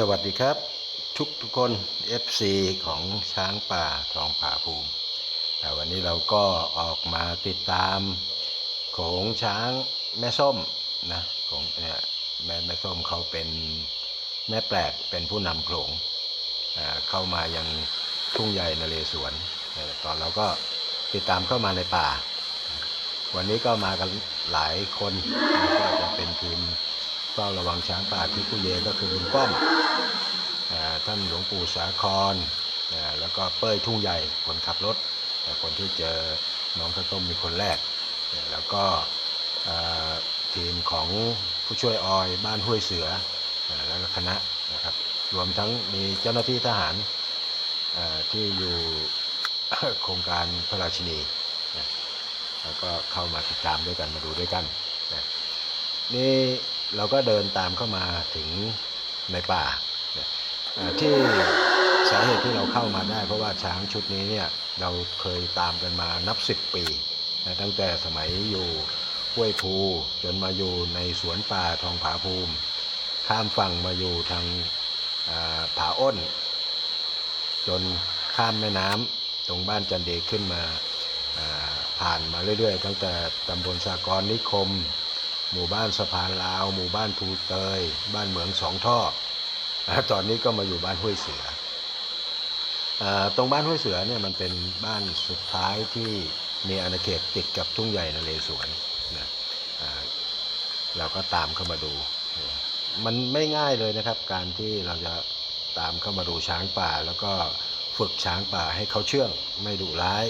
สวัสดีครับ ทุกทุกคน FC ของช้างป่าทองผาภูมิอ่วันนี้เราก็ออกมาติดตามโขงช้างแม่ส้มนะของเนี่ยแม่แม่ส้มเขาเป็นแม่แปลกเป็นผู้นำโขงเข้ามายังทุ่งใหญ่นเรศวรตอนเราก็ติดตามเข้ามาในป่า วันนี้ก็มากันหลายคนก็จะเป็นทีม เฝ้าระวังช้างป่าที่ผู้เยก็คือบุญป้อมอท่านหลวงปู่สาครอ่าแล้วก็เป้ยทุ่งใหญ่คนขับรถแต่คนที่เจอน้องข้าวต้มมีคนแรก แล้วก็ทีมของผู้ช่วยออยบ้านห้วยเสืออแล้วก็คณะนะครับ รวมทั้งมีเจ้าหน้าที่ทหารที่อยู่โครงการพระราชินีแล้วก็เข้ามาติดตามด้วยกันมาดูด้วยกันนี่ เราก็เดินตามเข้ามาถึงในป่าที่สาเหตุที่เราเข้ามาได้ เพราะว่าช้างชุดนี้เนี่ยเราเคยตามกันมานับสิบปีนะตั้งแต่สมัยอยู่ห้วยภูจนมาอยู่ในสวนป่าทองผาภูมิ ข้ามฝั่งมาอยู่ทางผาอ้น จนข้ามแม่น้ำตรงบ้านจันเดขึ้นมาอ่าผ่านมาเรื่อยๆ ตั้งแต่ตำบลสากรนิคม หมู่บ้านสะพานลาว หมู่บ้านภูเตย บ้านเหมืองสองท่อตอนนี้ก็มาอยู่บ้านห้วยเสืออตรงบ้านห้วยเสือเนี่ยมันเป็นบ้านสุดท้ายที่มีอาณาเขตติดกับทุ่งใหญ่นเรศวรนะเราก็ตามเข้ามาดู มันไม่ง่ายเลยนะครับ การที่เราจะตามเข้ามาดูช้างป่า แล้วก็ฝึกช้างป่าให้เขาเชื่องไม่ดุร้าย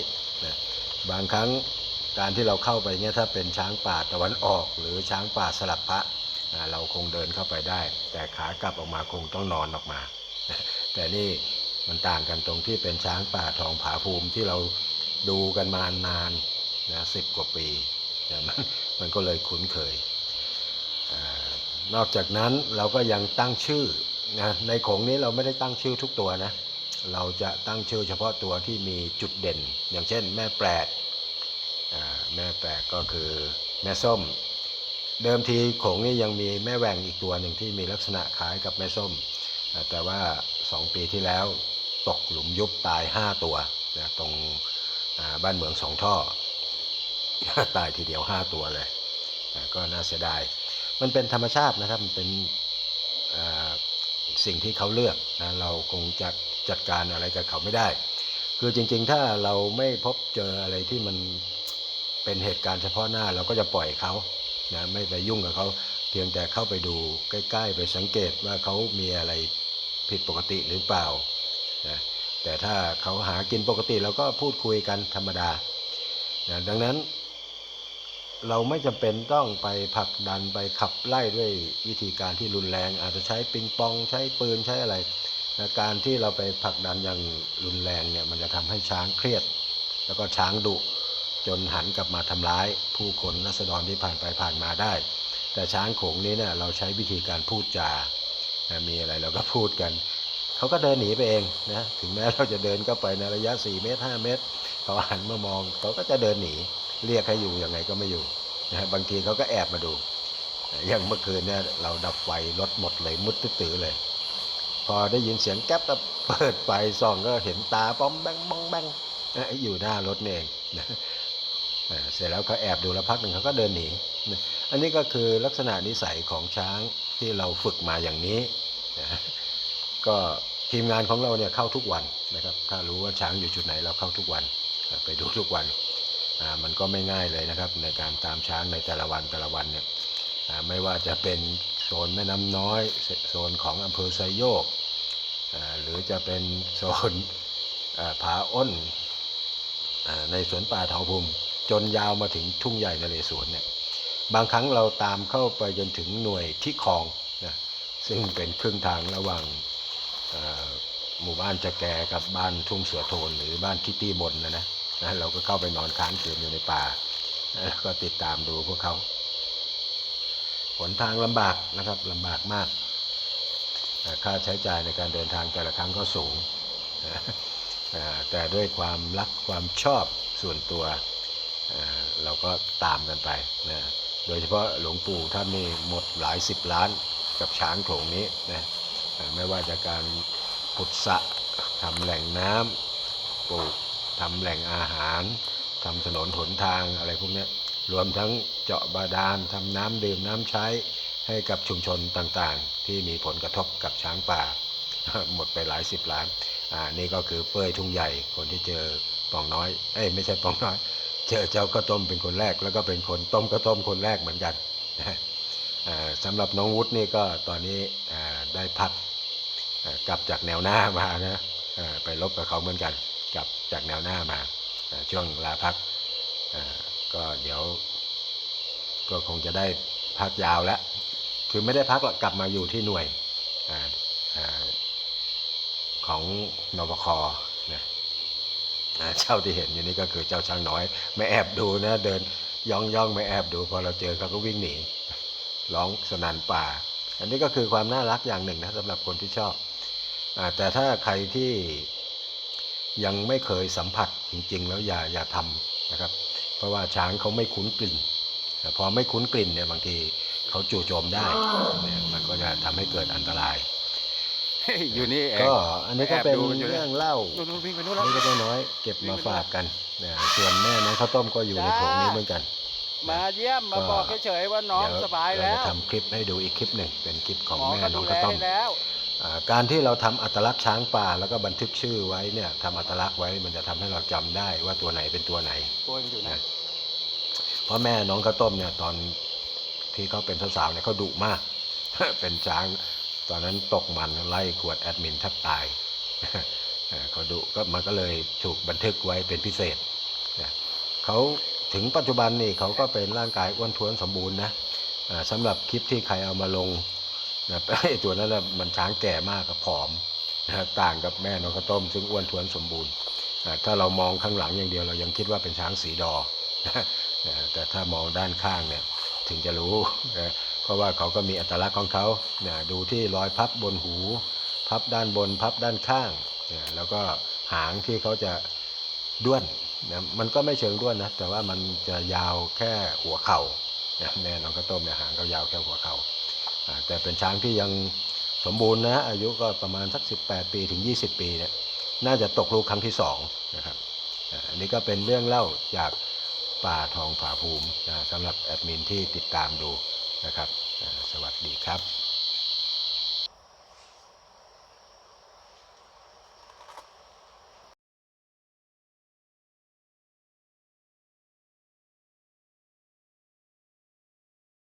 นะบางครั้ง การที่เราเข้าไปเนี่ยถ้าเป็นช้างป่าตะวันออก หรือช้างป่าสลับพระเราคงเดินเข้าไปได้ แต่ขากลับออกมาคงต้องนอนออกมา แต่นี่มันต่างกันตรงที่เป็นช้างป่าทองผาภูมิที่เราดูกันมานานนะสิบกว่าปีมันมันก็เลยคุ้นเคยอนอกจากนั้นเราก็ยังตั้งชื่อนะในโขงนี้เราไม่ได้ตั้งชื่อทุกตัวนะ เราจะตั้งชื่อเฉพาะตัวที่มีจุดเด่น อย่างเช่น แม่แปลก แม่แปลกก็คือแม่ส้ม เดิมทีโขงนี้ยังมีแม่แหว่งอีกตัวหนึ่งที่มีลักษณะคล้ายกับแม่ส้ม แต่ว่า 2 ปีที่แล้วตกหลุมยุบตาย 5 ตัวนะตรงบ้านเมืองสองท่อ ตายทีเดียว 5 ตัวเลยก็น่าเสียดาย มันเป็นธรรมชาตินะครับ มันเป็นสิ่งที่เขาเลือกนะเราคงจัดจัดการอะไรกับเขาไม่ได้ คือจริงๆ ถ้าเราไม่พบเจออะไรที่มัน เป็นเหตุการณ์เฉพาะหน้าเราก็จะปล่อยเขานะไม่ไปยุ่งกับเขาเพียงแต่เข้าไปดูใกล้ ๆ ไปสังเกตว่าเขามีอะไรผิดปกติหรือเปล่านะแต่ถ้าเขาหากินปกติเราก็พูดคุยกันธรรมดานะดังนั้น เราไม่จำเป็นต้องไปผลักดันไปขับไล่ด้วยวิธีการที่รุนแรง อาจจะใช้ปิงปองใช้ปืนใช้อะไรนะการที่เราไปผลักดันอย่างรุนแรงเนี่ยมันจะทำให้ช้างเครียด แล้วก็ช้างดุ จนหันกลับมาทำร้าย ผู้คนรัษฎรที่ผ่านไปผ่านมาได้ แต่ช้างโขงนี้เนี่ยเราใช้วิธีการพูดจานะมีอะไรเราก็พูดกัน เขาก็เดินหนีไปเองนะถึงแม้เราจะเดินเข้าไปในระยะ 4 เมตร 5 เมตร เขาหันมามองเขาก็จะเดินหนี เรียกให้อยู่ยังไงก็ไม่อยู่นะบางทีเขาก็แอบมาดู อย่างเมื่อคืนเนี่ยเราดับไฟรถหมดเลยมุดตื้อเลย พอได้ยินเสียงแก๊ปแล้วเปิดไฟส่องก็เห็นตาป้อมแบงบ้องแบงเอ้ยอยู่หน้ารถเองนะ เสร็จแล้วเขาแอบดูแล้วพักหนึ่งเขาก็เดินหนี อันนี้ก็คือลักษณะนิสัยของช้างที่เราฝึกมาอย่างนี้นะก็ทีมงานของเราเนี่ยเข้าทุกวันนะครับ ถ้ารู้ว่าช้างอยู่จุดไหนเราเข้าทุกวัน ไปดูทุกวัน มันก็ไม่ง่ายเลยนะครับ ในการตามช้างในแต่ละวันแต่ละวันเนี่ยไม่ว่าจะเป็นโซนแม่น้ำน้อย โซนของอำเภอไซโยก หรือจะเป็นโซนผาอ้นในสวนป่าทองภูมิ จนยาวมาถึงทุ่งใหญ่นเรศวรเนี่ยบางครั้งเราตามเข้าไปจนถึงหน่วยที่คลองนะซึ่งเป็นครึ่งทางระหว่างหมู่บ้านจะแกกับบ้านทุ่งเสือโทนหรือบ้านคิตตี้บนนะนะนะเราก็เข้าไปนอนค้างคืนอยู่ในป่าแล้วก็ติดตามดูพวกเขาหนทางลำบากนะครับลำบากมากอ่ค่าใช้จ่ายในการเดินทางแต่ละครั้งก็สูง แต่ด้วยความรักความชอบส่วนตัว เราก็ตามกันไปนะโดยเฉพาะหลวงปู่ท่านนี่หมดหลายสิบล้านกับช้างโขลงนี้นะไม่ว่าจะการขุดสะทำแหล่งน้ำปลูกทำแหล่งอาหารทำถนนหนทางอะไรพวกนี้รวมทั้งเจาะบาดาลทำน้ำดื่มน้ำใช้ให้กับชุมชนต่างๆ ที่มีผลกระทบกับช้างป่า หมดไปหลายสิบล้านอ่านี่ก็คือเป้ยทุ่งใหญ่คนที่เจอปองน้อย เอ้ยไม่ใช่ปองน้อย เจอเจ้าข้าวต้มเป็นคนแรก แล้วก็เป็นคนต้มข้าวต้มคนแรกเหมือนกันนะอ่าสำหรับน้องวุฒินี่ก็ตอนนี้ได้พักกลับจากแนวหน้ามานะไปลบกับเขาเหมือนกัน กลับจากแนวหน้ามาช่วงลาพักก็เดี๋ยว ก็คงจะได้พักยาวแล้ว คือไม่ได้พักหรอกกลับมาอยู่ที่หน่วยออของนบค นะเจ้าที่เห็นอยู่นี่ก็คือเจ้าช้างน้อย ไม่แอบดูนะ เดินย่องย่องไม่แอบดู พอเราเจอเขาก็วิ่งหนีร้องสนันป่า อันนี้ก็คือความน่ารักอย่างหนึ่งนะสำหรับคนที่ชอบอแต่ถ้าใครที่ยังไม่เคยสัมผัสจริง ๆ แล้วอย่าอย่าทำนะครับ เพราะว่าช้างเขาไม่คุ้นกลิ่นพอไม่คุ้นกลิ่นเนี่ยบางทีเขาจู่โจมได้เนี่ยมันก็จะทำให้เกิดอันตราย อยู่นี่เองก็อันนี้ก็เป็นแอบดูมันอยู่เรื่องเล่านู่นนู่นวิ่งไปนู่นแล้วนี่ก็น้อยๆเก็บมาฝากกันนะส่วนแม่น้องข้าวต้มก็อยู่ในโถงนี้เหมือนกัน มาเยี่ยมมาบอกเฉยๆว่าน้องเดี๋วสบายเราแล้จะวทำคลิปให้ดูอีกคลิปหนึ่งเป็นคลิปของหมอแม่ก็น้ดูองแลข้าวต้มให้แล้วอ่าการที่เราทำอัตลักษณ์ช้างป่าแล้วก็บันทึกชื่อไว้เนี่ยทำอัตลักษณ์ไว้มันจะทำให้เราจำได้ว่าตัวไหนเป็นตัวไหนตัวยังอยู่นะนะเพราะแม่น้องข้าวต้มเนี่ยตอนที่เขาเป็นสาวๆเนี่ยเขาดุมาก เป็นช้าง ตอนนั้นตกมันไล่กวดแอดมินแทบตายเขาดุก็มันก็เลยถูกบันทึกไว้เป็นพิเศษเขาถึงปัจจุบันนี่เขาก็เป็นร่างกายอ้วนท้วนสมบูรณ์นะสำหรับคลิปที่ใครเอามาลงนะไอ้ตัวนั้นมันช้างแก่มากกับผอมนะต่างกับแม่น้องข้าวต้ม ซึ่งอ้วนท้วนสมบูรณ์ถ้าเรามองข้างหลังอย่างเดียวเรายังคิดว่าเป็นช้างสีดอนะแต่ถ้ามองด้านข้างเนี่ยถึงจะรู้นะ เพราะว่าเขาก็มีอัตลักษณ์ของเขาเนะดูที่รอยพับบนหู พับด้านบนพับด้านข้างเนะแล้วก็หางที่เขาจะด้วนนะมันก็ไม่เชิงด้วนนะแต่ว่ามันจะยาวแค่หัวเข่านะแม่น้องข้าวต้มเนี่ยหางเขายาวแค่หัวเข่าอ่าแต่เป็นช้างที่ยังสมบูรณ์นะอายุก็ประมาณสัก 18 ปีถึง 20 ปีเนี่ยน่าจะตกลูกครั้งที่สองนะครับอันนี้ก็เป็นเรื่องเล่าจากป่าทองผาภูมิสำหรับแอดมินที่ติดตามดู นะครับ สวัสดีครับ